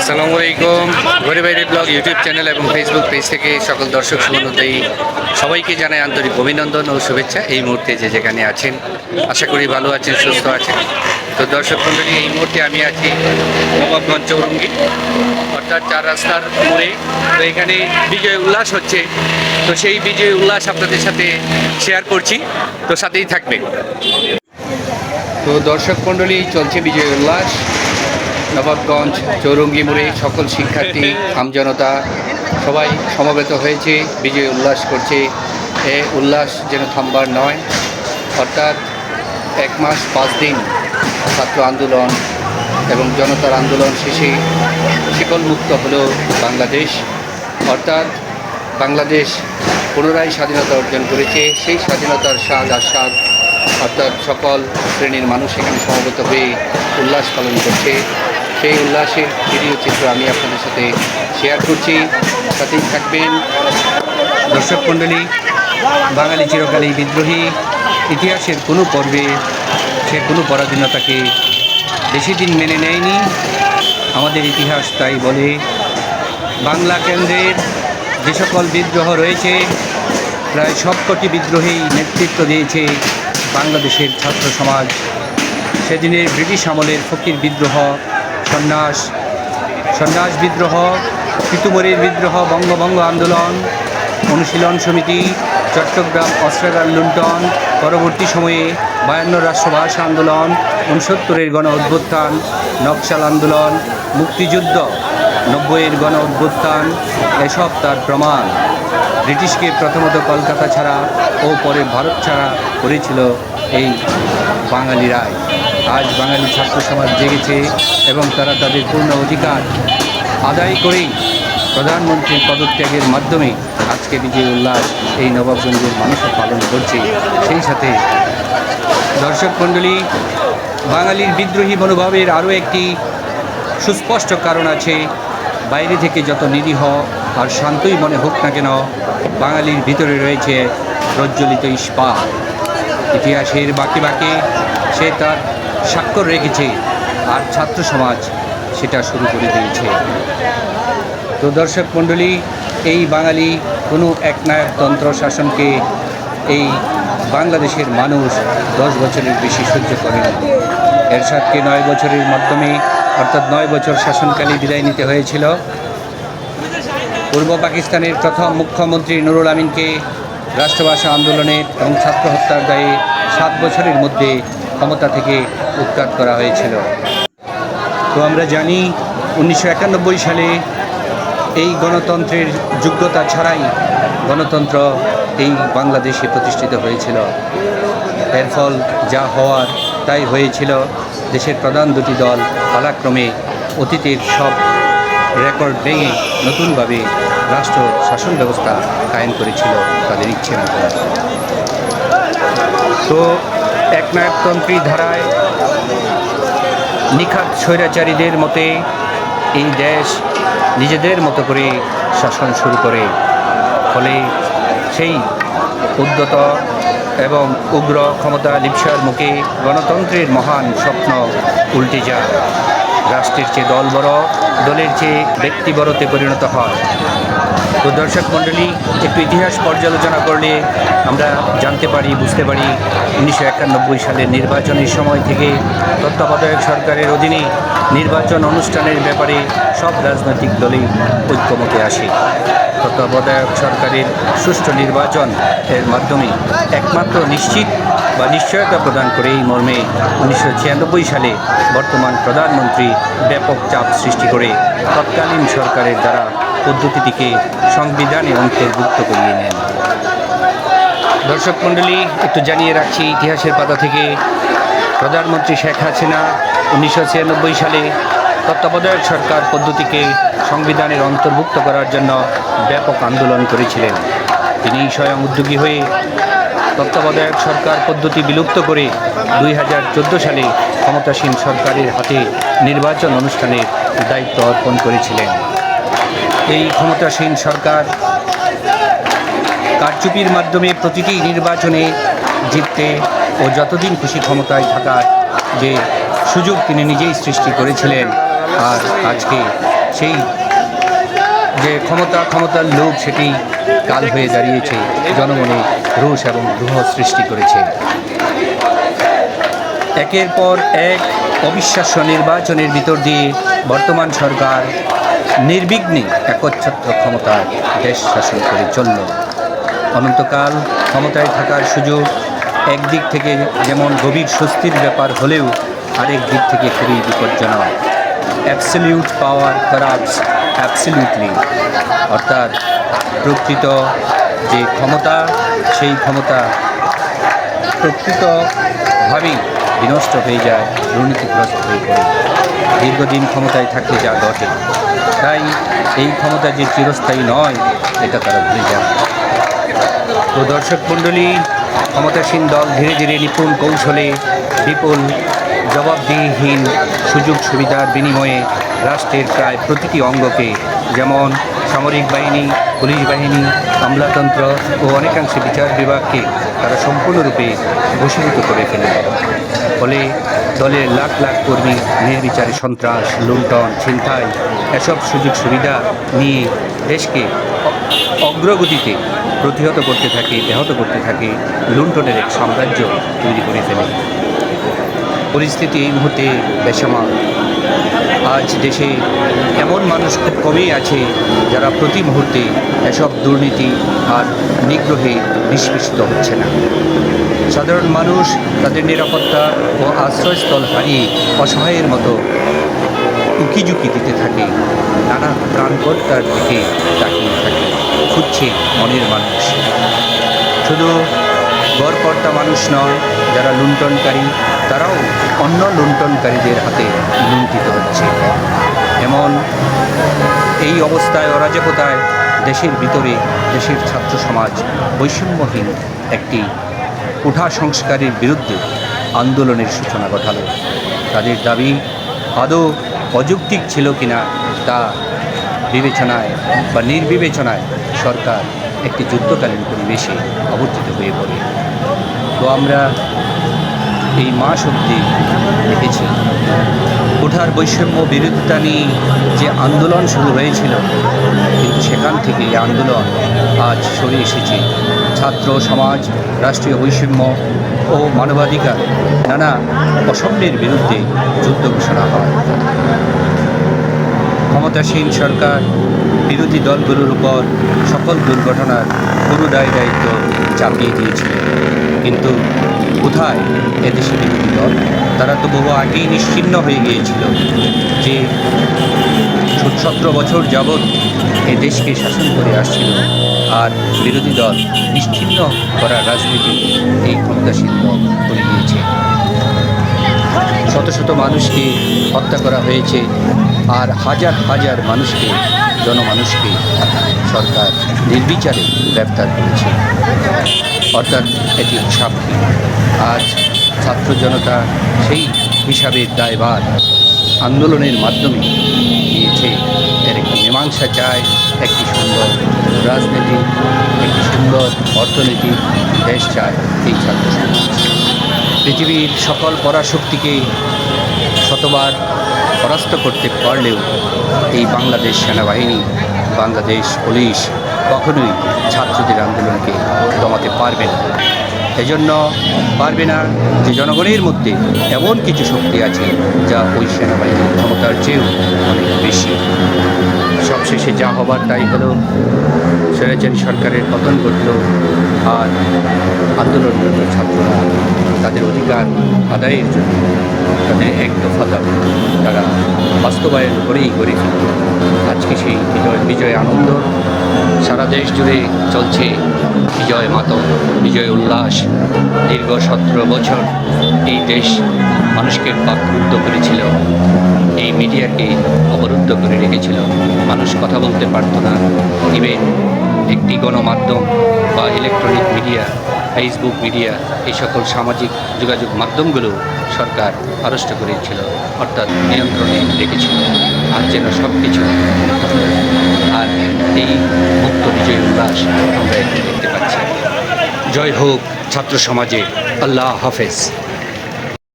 আসসালামু আলাইকুম। ঘরে বাইরে ব্লগ, ইউটিউব চ্যানেল এবং ফেসবুক পেজ থেকে সকল দর্শক শুভনতাই সবাইকে জানাই আন্তরিক অভিনন্দন ও শুভেচ্ছা এই মুহূর্তে যে যেখানে আছেন। আশা করি ভালো আছেন, সুস্থ আছেন। তো দর্শক মন্ডলী, এই মুহূর্তে আমি আছি নবাবগঞ্জ চৌরঙ্গি, অর্থাৎ চার রাস্তার মোড়ে। তো এখানে বিজয় উল্লাস হচ্ছে। তো সেই বিজয় উল্লাস আপনাদের সাথে শেয়ার করছি। তো সাথেই থাকবে তো দর্শক মণ্ডলী চলছে বিজয় উল্লাস। নবাবগঞ্জ চৌরঙ্গি মোড়ে সকল শিক্ষার্থী আমজনতা সবাই সমবেত হয়েছে, বিজয় উল্লাস করছে। এ উল্লাস যেন থামবার নয়, অর্থাৎ এক মাস পাঁচ দিন ছাত্র আন্দোলন এবং জনতার আন্দোলন শেষে শিকল মুক্ত হলো বাংলাদেশ। অর্থাৎ বাংলাদেশ পুনরায় স্বাধীনতা অর্জন করেছে, সেই স্বাধীনতার স্বাদ আস্বাদ, অর্থাৎ সকল শ্রেণির মানুষ এখানে সমবেত হয়ে উল্লাস পালন করছে। সেই উল্লাসের ভিডিও চিত্র আমি আপনাদের সাথে শেয়ার করছি। সাথেই থাকবেন দর্শক মণ্ডলী, বাঙালি চিরকালী বিদ্রোহী। ইতিহাসের কোনো পর্বে সে কোনো পরাধীনতাকে বেশি দিন মেনে নেয়নি। আমাদের ইতিহাস তাই বলে, বাংলা কেন্দ্রের যে সকল বিদ্রোহ রয়েছে, প্রায় সবকটি বিদ্রোহেই নেতৃত্ব দিয়েছে বাংলাদেশের ছাত্র সমাজ। সেদিনের ব্রিটিশ আমলের ফকির বিদ্রোহ সন্ন্যাস সন্ন্যাস বিদ্রোহ পিতুমরির বিদ্রোহ বঙ্গভঙ্গ আন্দোলন, অনুশীলন সমিতি, চট্টগ্রাম, অস্ত্রাগার লুণ্ঠন, পরবর্তী সময়ে বায়ান্ন রাষ্ট্রভাষা আন্দোলন উনসত্তরের গণ অভ্যুত্থান, নকশাল আন্দোলন, মুক্তিযুদ্ধ, নব্বইয়ের গণ অভ্যুত্থান, এসব তার প্রমাণ। ব্রিটিশকে প্রথমত কলকাতা ছাড়া ও পরে ভারত ছাড়া করেছিল এই বাঙালিরাই আজ বাঙালি ছাত্র সমাজ জেগেছে এবং তারা তাদের পূর্ণ অধিকার আদায় করেই প্রধানমন্ত্রীর পদত্যাগের মাধ্যমে আজকে বিজয় উল্লাস এই নবাবগঞ্জের মানুষও পালন করছে। সেই সাথে দর্শক মণ্ডলী, বাঙালির বিদ্রোহী মনোভাবের আরও একটি সুস্পষ্ট কারণ আছে। বাইরে থেকে যত নিরীহ আর শান্তই মনে হোক না কেন, বাঙালির ভিতরে রয়েছে প্রজ্বলিত ইস্পাত। ইতিহাসের বাকি বাকি সে তার স্বাক্ষর রেখেছে আর ছাত্র সমাজ সেটা শুরু করে দিয়েছে। তো দর্শক মণ্ডলী, এই বাঙালি কোনো একনায়কতন্ত্র শাসনকে এই বাংলাদেশের মানুষ দশ বছরের বেশি সহ্য করেনি। এরশাদকে নয় বছরের মাধ্যমে, অর্থাৎ নয় বছর শাসনকালে বিদায় নিতে হয়েছিল। পূর্ব পাকিস্তানের প্রথম মুখ্যমন্ত্রী নুরুল আমিনকে রাষ্ট্রভাষা আন্দোলনের এবং ছাত্র হত্যার দায়ে সাত বছরের মধ্যে ক্ষমতা থেকে উৎখাত করা হয়েছিল। তো আমরা জানি উনিশশো একানব্বই সালে এই গণতন্ত্রের যোগ্যতা ছাড়াই গণতন্ত্র এই বাংলাদেশে প্রতিষ্ঠিত হয়েছিল। এর ফল যা হওয়ার তাই হয়েছিল। দেশের প্রধান দুটি দল পালাক্রমে অতীতের সব রেকর্ড ভেঙে নতুনভাবে রাষ্ট্র শাসন ব্যবস্থা কায়েম করেছিল তাদের ইচ্ছে মতো। তো একনায়কতন্ত্রী ধারায় নিখাত স্বৈরাচারীদের মতে এই দেশ নিজেদের মতো করে শাসন শুরু করে। ফলে সেই উদ্যত এবং উগ্র ক্ষমতা লিপসার মুখে গণতন্ত্রের মহান স্বপ্ন উল্টে যায়। রাষ্ট্রের চেয়ে দল বড় দলের চেয়ে ব্যক্তি বড়তে পরিণত হয়। তো দর্শক মণ্ডলী, একটু ইতিহাস পর্যালোচনা করলে আমরা জানতে পারি, বুঝতে পারি, উনিশশো একানব্বই সালের নির্বাচনের সময় থেকে তত্ত্বাবধায়ক সরকারের অধীনে নির্বাচন অনুষ্ঠানের ব্যাপারে সব রাজনৈতিক দলই ঐক্যমতে আসে। তত্ত্বাবধায়ক সরকারের সুষ্ঠু নির্বাচন এর মাধ্যমে একমাত্র নিশ্চিত বা নিশ্চয়তা প্রদান করে এই মর্মে উনিশশো ছিয়ানব্বই সালে বর্তমান প্রধানমন্ত্রী ব্যাপক চাপ সৃষ্টি করে তৎকালীন সরকারের দ্বারা পদ্ধতিটিকে সংবিধানে অন্তর্ভুক্ত করিয়ে নেন। দর্শক মণ্ডলী, একটু জানিয়ে রাখছি, ইতিহাসের পাতা থেকে প্রধানমন্ত্রী শেখ হাসিনা উনিশশো ছিয়ানব্বই সালে তত্ত্বাবধায়ক সরকার পদ্ধতিকে সংবিধানের অন্তর্ভুক্ত করার জন্য ব্যাপক আন্দোলন করেছিলেন। তিনি স্বয়ং উদ্যোগী হয়ে তত্ত্বাবধায়ক সরকার পদ্ধতি বিলুপ্ত করে দুই হাজার চোদ্দ সালে ক্ষমতাসীন সরকারের হাতে নির্বাচন অনুষ্ঠানের দায়িত্ব অর্পণ করেছিলেন। এই ক্ষমতাসীন সরকার কারচুপির মাধ্যমে প্রতিটি নির্বাচনে জিততে ও যতদিন খুশি ক্ষমতায় থাকার যে সুযোগ তিনি নিজেই সৃষ্টি করেছিলেন, আর আজকে সেই যে ক্ষমতা, ক্ষমতার লোভ সেটি কাল হয়ে দাঁড়িয়েছে, জনমনে রোষ এবং গ্রহ সৃষ্টি করেছে। একের পর এক অবিশ্বাস্য নির্বাচনের ভিতর দিয়ে বর্তমান সরকার নির্বিঘ্নে একচ্ছত্র ক্ষমতায় দেশ শাসন করে চলল। অনন্তকাল ক্ষমতায় থাকার সুযোগ একদিক থেকে যেমন গভীর স্বস্তির ব্যাপার হলেও আরেক দিক থেকে খুবই বিপজ্জনক। অ্যাবসলিউট পাওয়ার করাপস অ্যাবসলিউটলি অর্থাৎ প্রকৃত যে ক্ষমতা, সেই ক্ষমতা প্রকৃতভাবেই বিনষ্ট হয়ে যায়, দুর্নীতিগ্রস্ত হয়ে পড়ে। দীর্ঘদিন ক্ষমতায় থাকতে যা ঘটে। তাই এই ক্ষমতা যে চিরস্থায়ী নয়, এটা তারা ভুলে যায় তো দর্শক মণ্ডলী, ক্ষমতাসীন দল ধীরে ধীরে নিপুণ কৌশলে বিপুল জবাবদিহিহীন সুযোগ সুবিধার বিনিময়ে রাষ্ট্রের প্রায় প্রতিটি অঙ্গকে যেমন সামরিক বাহিনী, পুলিশ বাহিনী, আমলাতন্ত্র ও অনেকাংশে বিচার বিভাগকে তারা সম্পূর্ণরূপে বশীভূত করে ফেলে ফলে দলের লাখ লাখ কর্মী, নির্বিচারে সন্ত্রাস, লুণ্ঠন, ছিনতাই, এসব সুযোগ সুবিধা নিয়ে দেশকে অগ্রগতিতে প্রতিহত করতে থাকে, ব্যাহত করতে থাকে, লুণ্ঠনের এক সাম্রাজ্য তৈরি করে ফেলে। পরিস্থিতি এই মুহূর্তে বেসামাল। আজ দেশে এমন মানুষ খুব কমই আছে যারা প্রতি মুহূর্তে এসব দুর্নীতি আর নিগ্রহে নিষ্পেষিত হচ্ছে না। সাধারণ মানুষ তাদের নিরাপত্তা ও আশ্রয়স্থল হারিয়ে অসহায়ের মতো উকিঝুঁকি দিতে থাকে। নানা প্রাণকর্তার দিকে তাকিয়ে থাকে, খুঁজছে মনের মানুষ। শুধু গড়কর্তা মানুষ নয়, যারা লুণ্ঠনকারী, তারাও অন্য লুণ্ঠনকারীদের হাতে লুণ্ঠিত হচ্ছে। এমন এই অবস্থায়, অরাজকতায় দেশের ভিতরে দেশের ছাত্র সমাজ বৈষম্যহীন একটি কোঠা সংস্কারের বিরুদ্ধে আন্দোলনের সূচনা ঘটালো। তাদের দাবি, আদৌ অযৌক্তিক ছিল কিনা তা বিবেচনায় বা নির্বিবেচনায় সরকার একটি যুদ্ধকালীন পরিবেশে অবস্থিত হয়ে পড়ে। তো আমরা এই মাস অবধি দেখেছি, কোঠার বৈষম্য বিরোধিতা নিয়ে যে আন্দোলন শুরু হয়েছিল, কিন্তু সেখান থেকে এই আন্দোলন আজ সরে এসেছে। ছাত্র সমাজ, রাষ্ট্রীয় বৈষম্য ও মানবাধিকার নানা অসম্যের বিরুদ্ধে যুদ্ধ ঘোষণা হয়। ক্ষমতাসীন সরকার, বিরোধী দলগুলোর উপর সকল দুর্ঘটনার পুরো দায় দায়িত্ব চাপিয়ে দিয়েছিল। কিন্তু কোথায় এদেশে বিরোধী দল? তারা তো বহু আগেই নিশ্চিহ্ন হয়ে গিয়েছিল যে সতেরো বছর যাবৎ এ দেশকে শাসন করে আসছিল। আর বিরোধী দল নিশ্চিহ্ন করার রাজনীতি এই ক্ষমতাসীন দল করে দিয়েছে। শত শত মানুষকে হত্যা করা হয়েছে আর হাজার হাজার মানুষকে, জনমানুষকে সরকার নির্বিচারে গ্রেপ্তার করেছে। অর্থাৎ এটি হিসাবহীন আজ ছাত্র জনতা সেই হিসাবের দায়ভার আন্দোলনের মাধ্যমে নিয়েছে এর মীমাংসা চায় একটি সুন্দর রাজনীতি, একটি সুন্দর অর্থনীতি দেশ চায় এই ছাত্র সমাজ। পৃথিবীর সকল পরাশক্তিকে শতবার পরাস্ত করতে পারলেও এই বাংলাদেশ সেনাবাহিনী, বাংলাদেশ পুলিশ কখনোই ছাত্রদের আন্দোলনকে দমাতে পারবে না। এজন্য পারবে না যে জনগণের মধ্যে এমন কিছু শক্তি আছে যা ওই সেনাবাহিনীর ক্ষমতার চেয়েও অনেক বেশি সবশেষে যা হবার তাই হলো। স্বৈরাচারী সরকারের পতন ঘটল আর আন্দোলনরত ছাত্ররা তাদের অধিকার আদায়ের জন্য। তাদের এক দফা দাবি তারা বাস্তবায়ন করেই ফেলল আজকে সেই বিজয় বিজয় আনন্দ। সারা দেশ জুড়ে চলছে বিজয় মাতম, বিজয় উল্লাস। দীর্ঘ সতেরো বছর এই দেশ মানুষকে বাকরুদ্ধ করেছিল। এই মিডিয়াকে অবরুদ্ধ করে রেখেছিল। মানুষ কথা বলতে পারতো না। ইভেন একটি গণমাধ্যম বা ইলেকট্রনিক মিডিয়া ফেসবুক মিডিয়া এই সকল সামাজিক যোগাযোগ মাধ্যমগুলো সরকার আড়ষ্ট করেছিল, অর্থাৎ নিয়ন্ত্রণে রেখেছিল। আর যেন সব কিছু আর এই মুক্ত বিজয় উল্লাস আমরা এখন দেখতে পাচ্ছি। জয় হোক ছাত্র সমাজে। আল্লাহ হাফেজ।